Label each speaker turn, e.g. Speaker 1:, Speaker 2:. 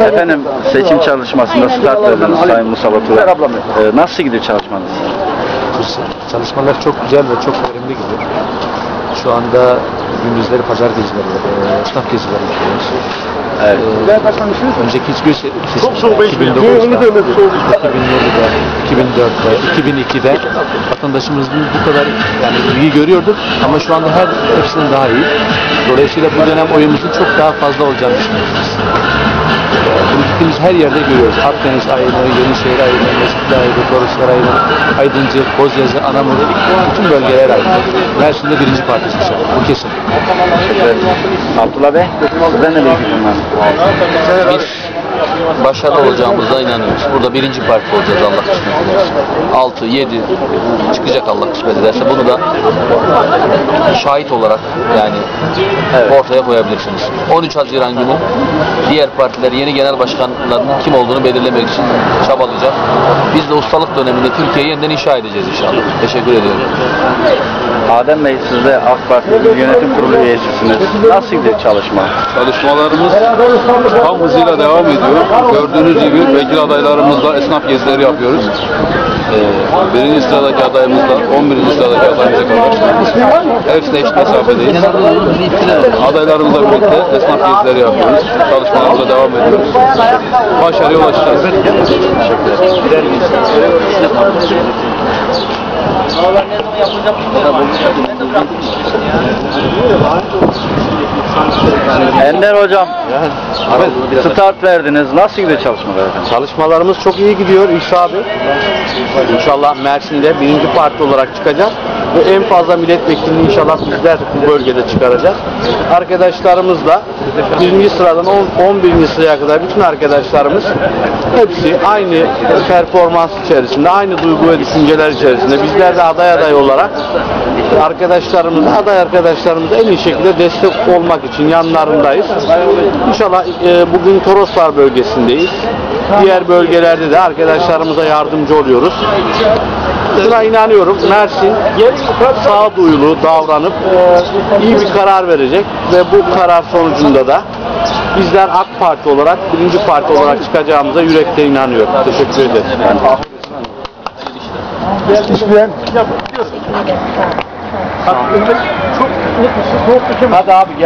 Speaker 1: Ee, efendim seçim çalışmasında start verdiniz Sayın Musa Batura. Ee, nasıl gidiyor çalışmanız?
Speaker 2: Çalışmalar çok güzel ve çok verimli gidiyor. Şu anda gündüzleri pazar gezileri, e, esnaf gezileri yapıyoruz.
Speaker 1: Evet.
Speaker 2: E, önceki hiçbir seçimde 2009'da, 2007'de, 2004'te, 2002'de vatandaşımızın bu kadar yani ilgi görüyorduk ama şu anda her hepsinden daha iyi. Dolayısıyla bu dönem oyumuzun çok daha fazla olacağını düşünüyoruz. biz. Bunu gittiğimiz her yerde görüyoruz. Akdeniz ayrı, Yenişehir ayrı, Mesut ayrı, Toroslar ayrı, Aydıncı, Kozyazı, Anamur'u, bütün bölgeler ayrı. Mersin'de birinci partisi inşallah. Bu kesin.
Speaker 1: Evet. Abdullah Bey, sizden ne?
Speaker 3: Biz başarılı olacağımıza inanıyoruz. Burada birinci parti olacağız Allah ederse. 6, 7 çıkacak Allah kısmet ederse. Bunu da şahit olarak yani ortaya koyabilirsiniz. 13 Haziran günü diğer partiler yeni genel başkanların kim olduğunu belirlemek için çabalayacak. Biz de ustalık döneminde Türkiye'yi yeniden inşa edeceğiz inşallah. Teşekkür ediyorum.
Speaker 1: Adem Bey siz de AK Parti Yönetim Kurulu üyesisiniz. Nasıl gidiyor çalışma?
Speaker 4: Çalışmalarımız tam hızıyla devam ediyor. Gördüğünüz gibi vekil adaylarımızla esnaf gezileri yapıyoruz. Ee, birinci sıradaki adayımızla 11. sıradaki adayımıza kadar hepsine eşit mesafedeyiz. Adaylarımızla birlikte esnaf gezileri yapıyoruz. Çalışmalarımıza devam ediyoruz. Başarıya ulaşacağız.
Speaker 1: Ender Hocam, start verdiniz. Nasıl gidiyor çalışmalar?
Speaker 2: Çalışmalarımız çok iyi gidiyor İsa abi. İnşallah Mersin'de birinci parti olarak çıkacağız. Ve en fazla milletvekilini inşallah bizler bu bölgede çıkaracağız. Arkadaşlarımızla birinci sıradan 11. sıraya kadar bütün arkadaşlarımız hepsi aynı performans içerisinde, aynı duygu ve düşünceler içerisinde. Bizler de aday aday olarak arkadaşlarımıza, aday arkadaşlarımıza en iyi şekilde destek olmak için yanlarındayız. İnşallah e, bugün Toroslar bölgesindeyiz. Diğer bölgelerde de arkadaşlarımıza yardımcı oluyoruz. Şuna inanıyorum Mersin sağduyulu davranıp e, iyi bir karar verecek ve bu karar sonucunda da bizler AK Parti olarak birinci parti olarak çıkacağımıza yürekten inanıyorum. Teşekkür ederim.
Speaker 1: Hadi abi gel.